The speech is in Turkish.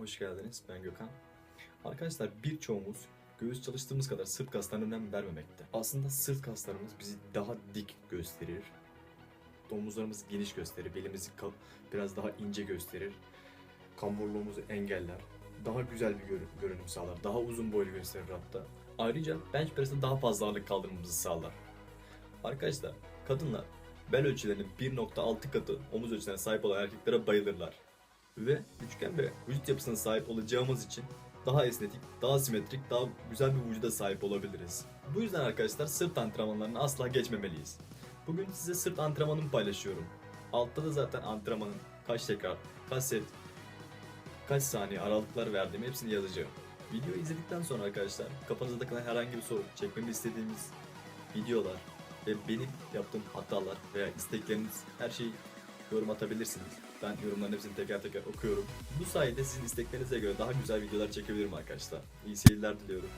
hoş geldiniz. Ben Gökhan. Arkadaşlar birçoğumuz göğüs çalıştığımız kadar sırt kaslarına önem vermemekte. Aslında sırt kaslarımız bizi daha dik gösterir. Omuzlarımızı geniş gösterir. Belimizi biraz daha ince gösterir. Kamburluğumuzu engeller. Daha güzel bir görü- görünüm sağlar. Daha uzun boylu gösterir hatta. Ayrıca bench press'te daha fazla ağırlık kaldırmamızı sağlar. Arkadaşlar kadınlar bel ölçülerinin 1.6 katı omuz ölçülerine sahip olan erkeklere bayılırlar. Ve üçgen bir vücut yapısına sahip olacağımız için daha esnetik, daha simetrik, daha güzel bir vücuda sahip olabiliriz. Bu yüzden arkadaşlar sırt antrenmanlarını asla geçmemeliyiz. Bugün size sırt antrenmanımı paylaşıyorum. Altta da zaten antrenmanın kaç tekrar, kaç set, kaç saniye aralıklar verdiğimi hepsini yazacağım. Videoyu izledikten sonra arkadaşlar kafanızda takılan herhangi bir soru, çekmemi istediğiniz videolar ve benim yaptığım hatalar veya istekleriniz her şeyi yorum atabilirsiniz. Ben yorumların hepsini teker teker okuyorum. Bu sayede sizin isteklerinize göre daha güzel videolar çekebilirim arkadaşlar. İyi seyirler diliyorum.